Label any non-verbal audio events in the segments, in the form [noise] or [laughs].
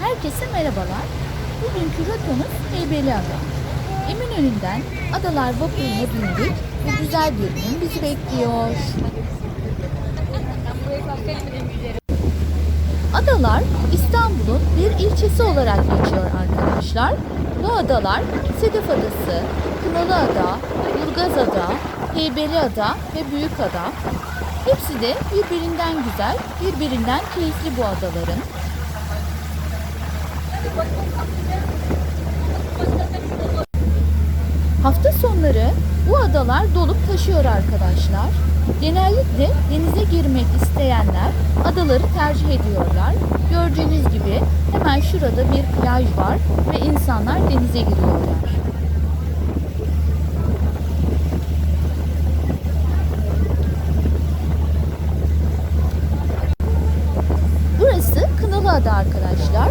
Herkese merhabalar. Bugünkü rotamız Heybeliada. Eminönü'nden Adalar Vapuruna bindik. Bu güzel bir gün bizi bekliyor. Adalar İstanbul'un bir ilçesi olarak geçiyor arkadaşlar. Bu adalar Sedef Adası, Kınalı Ada, Burgaz Ada, Heybeli Ada ve Büyük Ada. Hepsi de birbirinden güzel, birbirinden keyifli bu adaların. Hafta sonları bu adalar dolup taşıyor arkadaşlar. Genellikle denize girmek isteyenler adaları tercih ediyorlar. Gördüğünüz gibi hemen şurada bir plaj var ve insanlar denize giriyorlar. Burası Kınalıada arkadaşlar.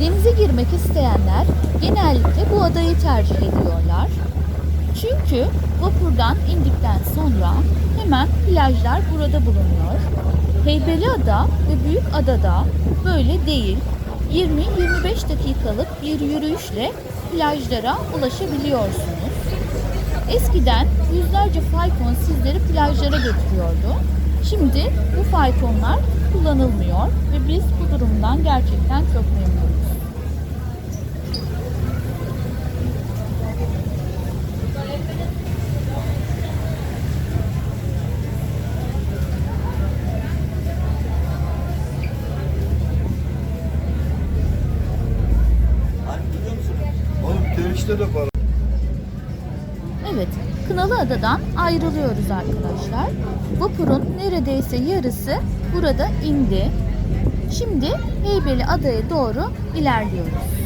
Denize girmek isteyenler genellikle bu adayı tercih ediyorlar. Çünkü vapurdan indikten sonra hemen plajlar burada bulunuyor. Heybeliada ve Büyük Adada böyle değil. 20-25 dakikalık bir yürüyüşle plajlara ulaşabiliyorsunuz. Eskiden yüzlerce fayton sizleri plajlara götürüyordu. Şimdi bu faytonlar kullanılmıyor ve biz bu durumdan gerçekten çok memnunuz. De para. Evet, Kınalıada'dan ayrılıyoruz arkadaşlar. Vapurun neredeyse yarısı burada indi. Şimdi Heybeli Adaya doğru ilerliyoruz.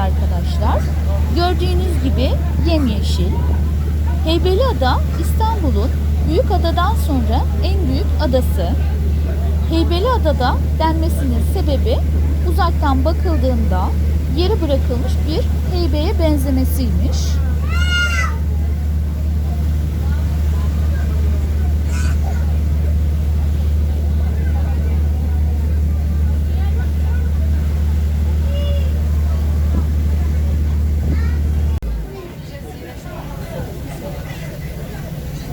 Arkadaşlar. Gördüğünüz gibi yemyeşil. Heybeli Ada İstanbul'un Büyük Adadan sonra en büyük adası. Heybeli Adada denmesinin sebebi uzaktan bakıldığında yere bırakılmış bir heybeye benzemesiymiş.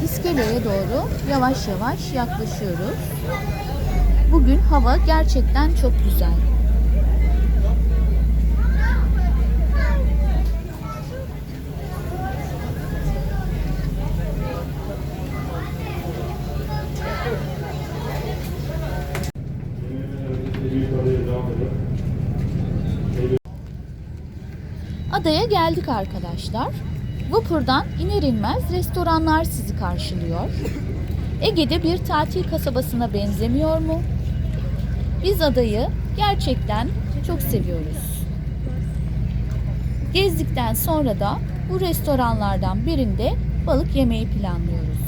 İskeleye doğru yavaş yavaş yaklaşıyoruz. Bugün hava gerçekten çok güzel. Adaya geldik arkadaşlar. Vapurdan iner inmez restoranlar sizi karşılıyor. Ege'de bir tatil kasabasına benzemiyor mu? Biz adayı gerçekten çok seviyoruz. Gezdikten sonra da bu restoranlardan birinde balık yemeyi planlıyoruz.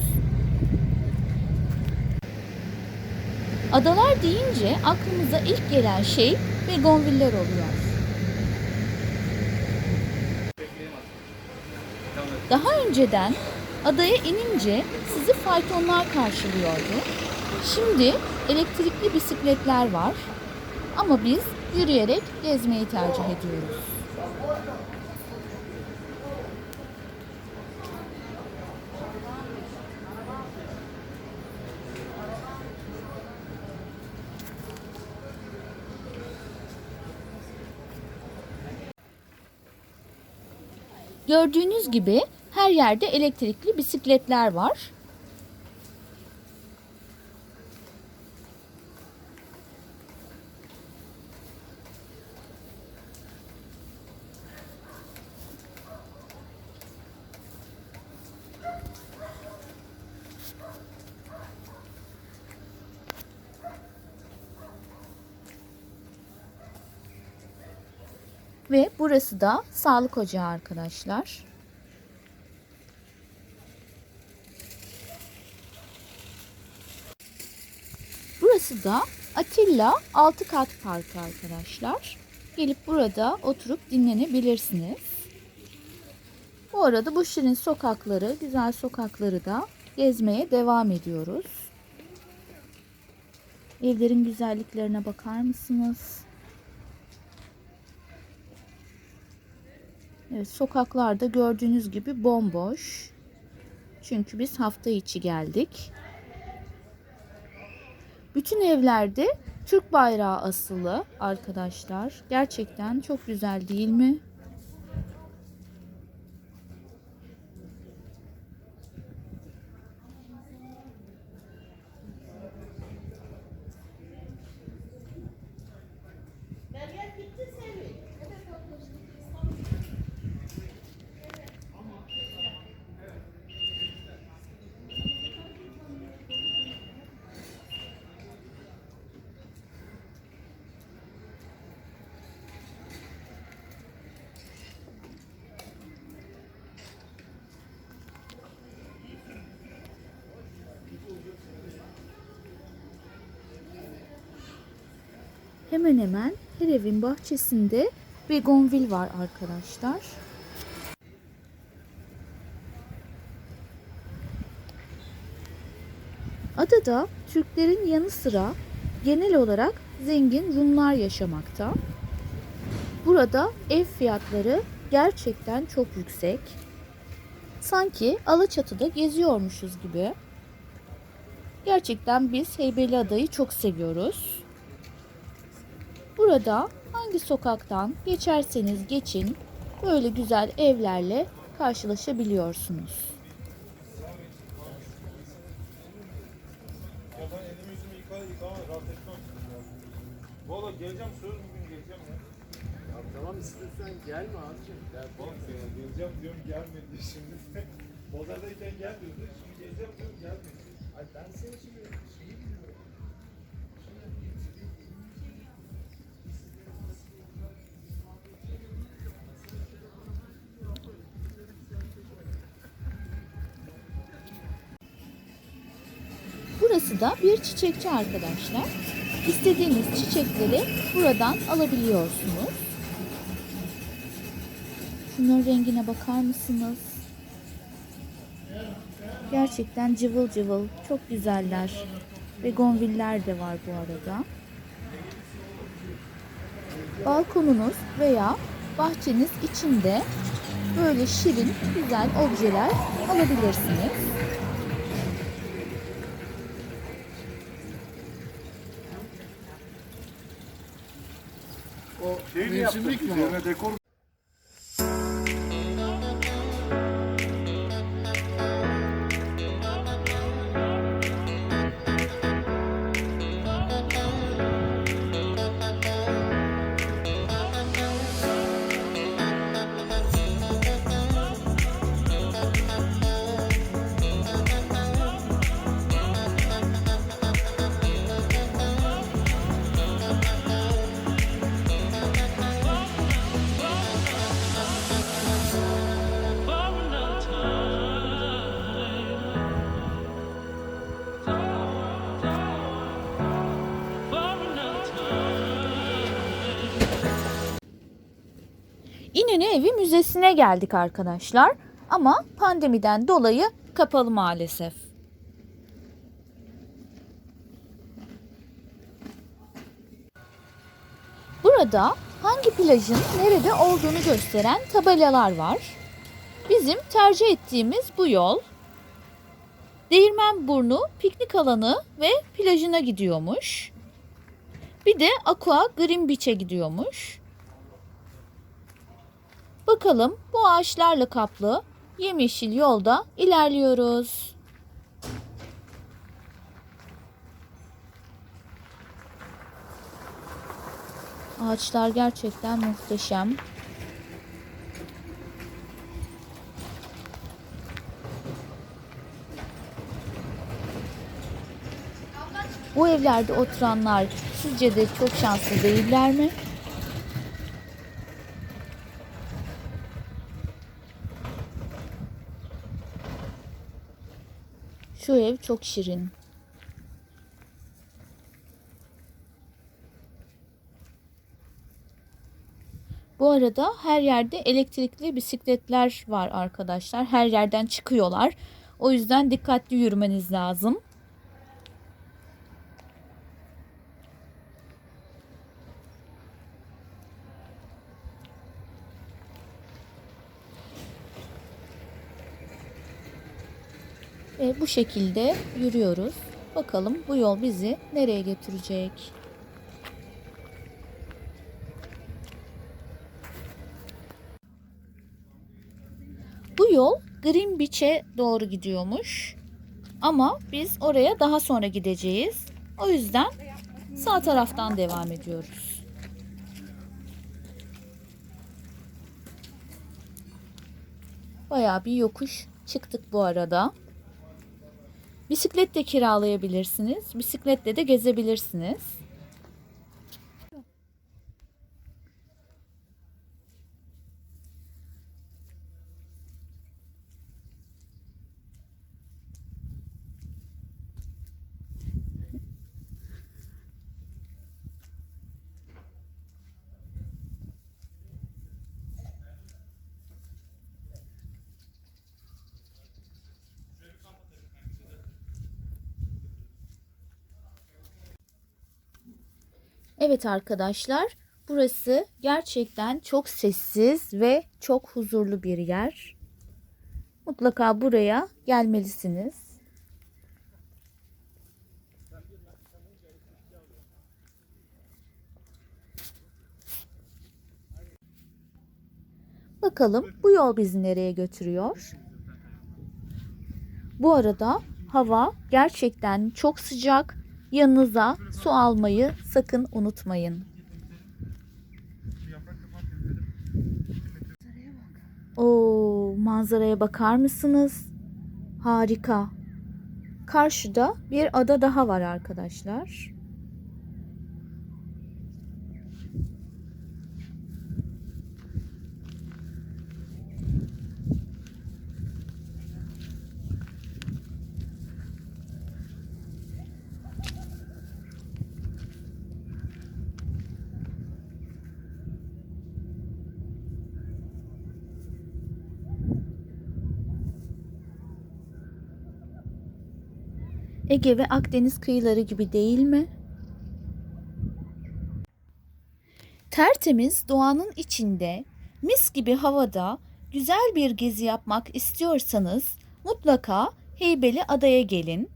Adalar deyince aklımıza ilk gelen şey begonviller oluyor. Daha önceden adaya inince sizi faytonlar karşılıyordu. Şimdi elektrikli bisikletler var. Ama biz yürüyerek gezmeyi tercih ediyoruz. Gördüğünüz gibi her yerde elektrikli bisikletler var. Ve burası da sağlık ocağı arkadaşlar. Burası da Atilla Altı Kat Parkı arkadaşlar. Gelip burada oturup dinlenebilirsiniz. Bu arada bu şirin sokakları, güzel sokakları da gezmeye devam ediyoruz. Evlerin güzelliklerine bakar mısınız? Evet, sokaklarda gördüğünüz gibi bomboş. Çünkü biz hafta içi geldik. Bütün evlerde Türk bayrağı asılı arkadaşlar. Gerçekten çok güzel değil mi? Hemen hemen her evin bahçesinde begonvil var arkadaşlar. Adada Türklerin yanı sıra genel olarak zengin Rumlar yaşamakta. Burada ev fiyatları gerçekten çok yüksek. Sanki Alaçatı'da geziyormuşuz gibi. Gerçekten biz Heybeliada'yı çok seviyoruz. Burada hangi sokaktan geçerseniz geçin böyle güzel evlerle karşılaşabiliyorsunuz. Ya ya. Ya gelme abicim. Bak ya geleceğim diyorum gelmedi şimdi. Pazardayken gel diyordu. Şimdi geleceğim diyorum gelmedi. Ay ben seni şimdi Burası da bir çiçekçi arkadaşlar. İstediğiniz çiçekleri buradan alabiliyorsunuz. Şunların rengine bakar mısınız? Gerçekten cıvıl cıvıl, çok güzeller. Begonviller de var bu arada. Balkonunuz veya bahçeniz içinde böyle şirin, güzel objeler alabilirsiniz. O Şey mevsimlik mi? Üzerine dekor İnönü Evi Müzesi'ne geldik arkadaşlar. Ama pandemiden dolayı kapalı maalesef. Burada hangi plajın nerede olduğunu gösteren tabelalar var. Bizim tercih ettiğimiz bu yol Değirmenburnu piknik alanı ve plajına gidiyormuş. Bir de Aqua Green Beach'e gidiyormuş. Bakalım bu ağaçlarla kaplı yemyeşil yolda ilerliyoruz. Ağaçlar gerçekten muhteşem. Bu evlerde oturanlar sizce de çok şanslı değiller mi? Şu ev çok şirin. Bu arada her yerde elektrikli bisikletler var arkadaşlar. Her yerden çıkıyorlar. O yüzden dikkatli yürümeniz lazım. Ve bu şekilde yürüyoruz. Bakalım bu yol bizi nereye götürecek? Bu yol Green Beach'e doğru gidiyormuş. Ama biz oraya daha sonra gideceğiz. O yüzden sağ taraftan devam ediyoruz. Bayağı bir yokuş çıktık bu arada. Bisiklet de kiralayabilirsiniz. Bisikletle de gezebilirsiniz. Evet arkadaşlar, burası gerçekten çok sessiz ve çok huzurlu bir yer. Mutlaka buraya gelmelisiniz. Bakalım bu yol bizi nereye götürüyor? Bu arada hava gerçekten çok sıcak. Yanınıza su almayı sakın unutmayın. Oo, manzaraya bakar mısınız? Harika. Karşıda bir ada daha var arkadaşlar. Ege ve Akdeniz kıyıları gibi değil mi? Tertemiz doğanın içinde, mis gibi havada güzel bir gezi yapmak istiyorsanız mutlaka Heybeli Adaya gelin.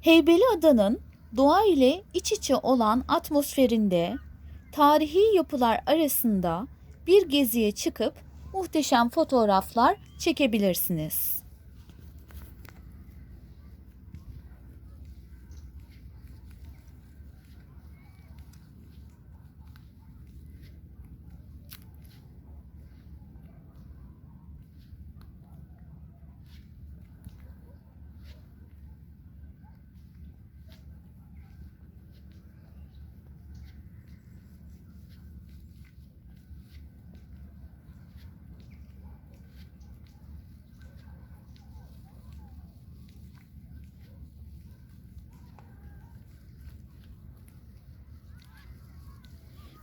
Heybeli Adanın doğa ile iç içe olan atmosferinde tarihi yapılar arasında bir geziye çıkıp muhteşem fotoğraflar çekebilirsiniz.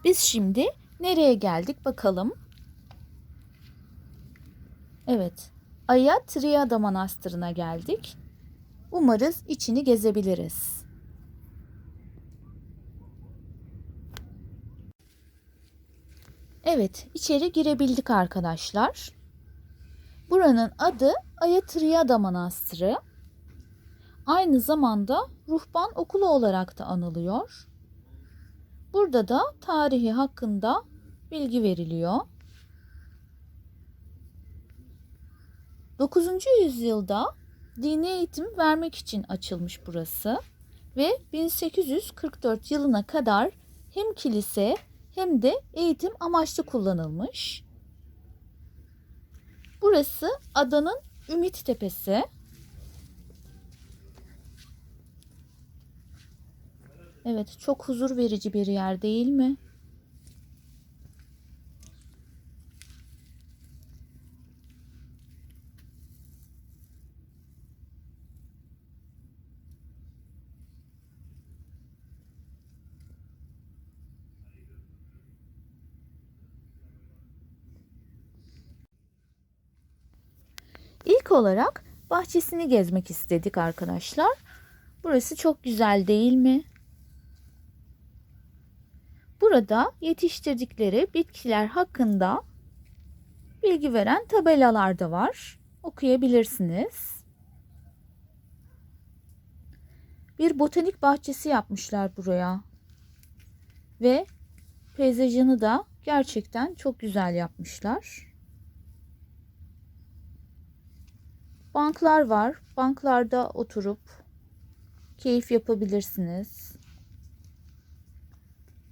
Biz şimdi nereye geldik bakalım. Evet, Aya Triada Manastırı'na geldik. Umarız içini gezebiliriz. Evet, içeri girebildik arkadaşlar. Buranın adı Aya Triada Manastırı. Aynı zamanda ruhban okulu olarak da anılıyor. Burada da tarihi hakkında bilgi veriliyor. 9. yüzyılda dini eğitim vermek için açılmış burası ve 1844 yılına kadar hem kilise hem de eğitim amaçlı kullanılmış. Burası adanın Ümit Tepesi. Evet çok huzur verici bir yer değil mi? İlk olarak bahçesini gezmek istedik arkadaşlar. Burası çok güzel değil mi? Burada yetiştirdikleri bitkiler hakkında bilgi veren tabelalar da var. Okuyabilirsiniz. Bir botanik bahçesi yapmışlar buraya. Ve peyzajını da gerçekten çok güzel yapmışlar. Banklar var. Banklarda oturup keyif yapabilirsiniz.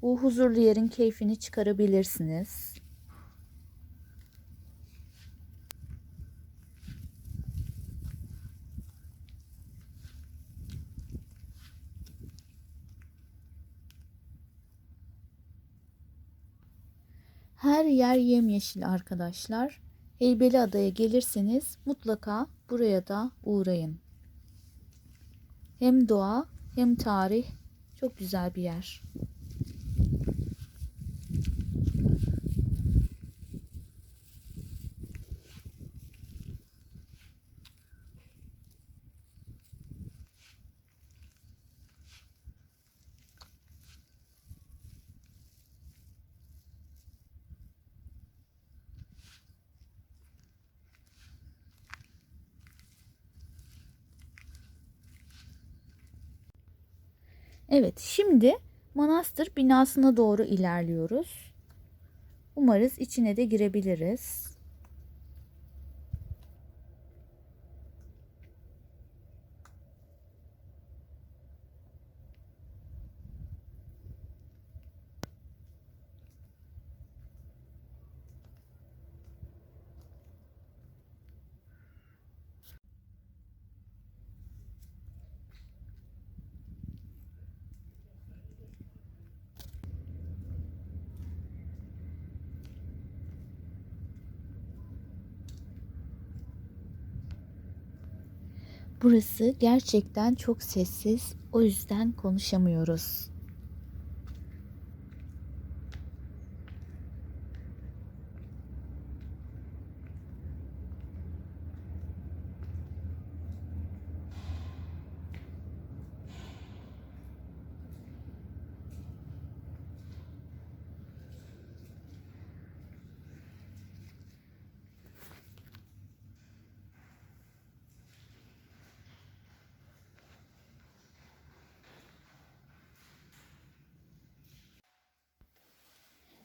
Bu huzurlu yerin keyfini çıkarabilirsiniz. Her yer yemyeşil arkadaşlar. Heybeliada'ya gelirseniz mutlaka buraya da uğrayın. Hem doğa hem tarih çok güzel bir yer. Evet, şimdi manastır binasına doğru ilerliyoruz. Umarız içine de girebiliriz. Burası gerçekten çok sessiz. O yüzden konuşamıyoruz.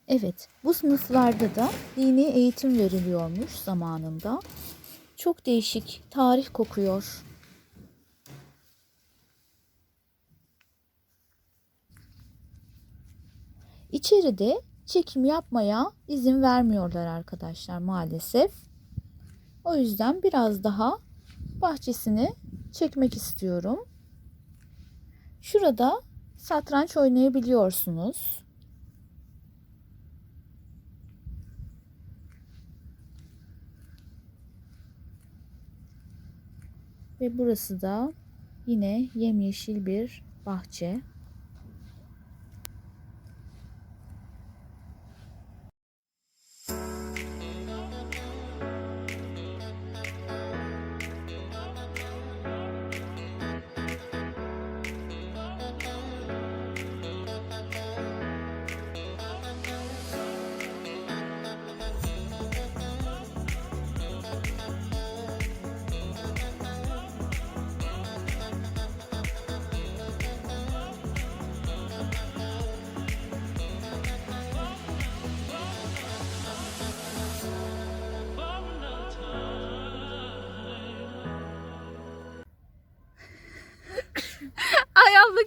Evet, bu sınıflarda da dini eğitim veriliyormuş zamanında. Çok değişik, tarih kokuyor. İçeride çekim yapmaya izin vermiyorlar arkadaşlar maalesef. O yüzden biraz daha bahçesini çekmek istiyorum. Şurada satranç oynayabiliyorsunuz. Ve burası da yine yemyeşil bir bahçe.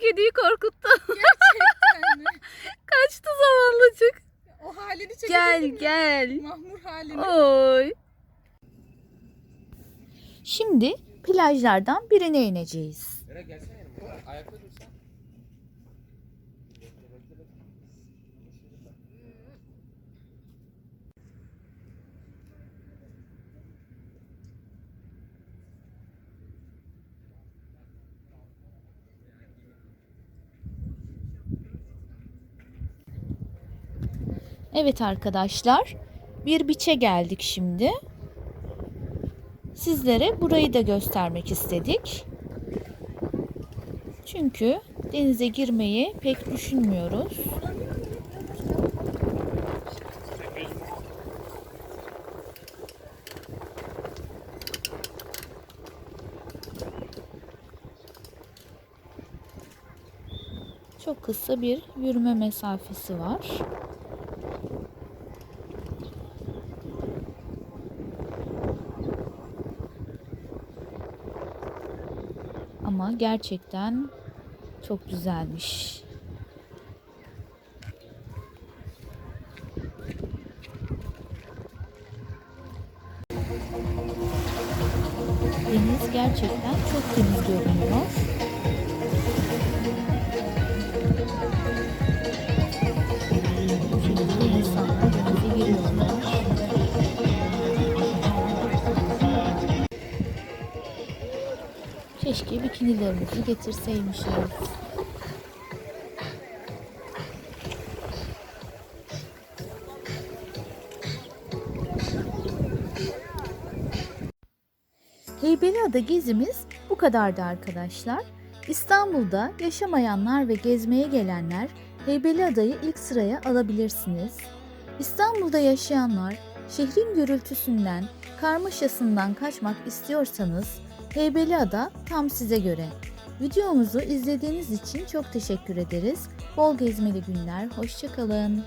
Kediyi korkuttu. Gerçekten mi? [laughs] Kaçtı zavallıcık. O halini çekebilir Gel miyim? gel. Mahmur halini. Oy. Şimdi plajlardan birine ineceğiz. Ayakta Evet arkadaşlar, bir biçe geldik şimdi. sizlere burayı da göstermek istedik. Çünkü denize girmeyi pek düşünmüyoruz. Çok kısa bir yürüme mesafesi var. Gerçekten çok güzelmiş. Deniz gerçekten çok temiz görünüyor. Keşke bikinilerimizi getirseymişiz. Heybeliada gezimiz bu kadardı arkadaşlar. İstanbul'da yaşamayanlar ve gezmeye gelenler Heybeliada'yı ilk sıraya alabilirsiniz. İstanbul'da yaşayanlar şehrin gürültüsünden, karmaşasından kaçmak istiyorsanız Heybeliada tam size göre. Videomuzu izlediğiniz için çok teşekkür ederiz. Bol gezmeli günler, hoşçakalın.